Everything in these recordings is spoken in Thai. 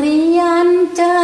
ริยันเจอ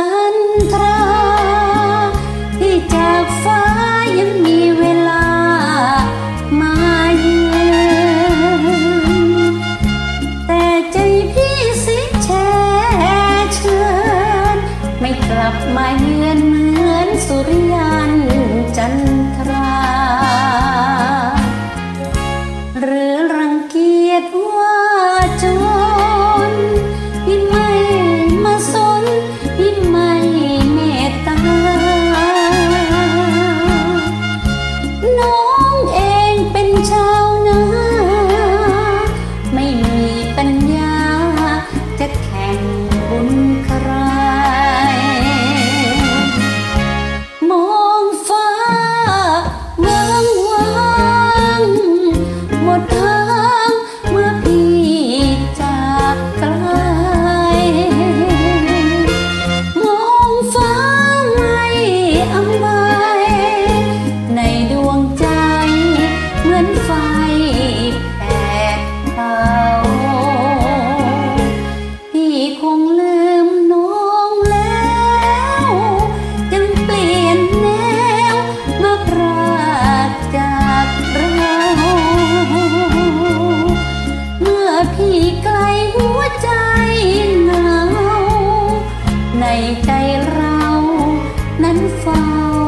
ใจเรา นั้นเฝ้า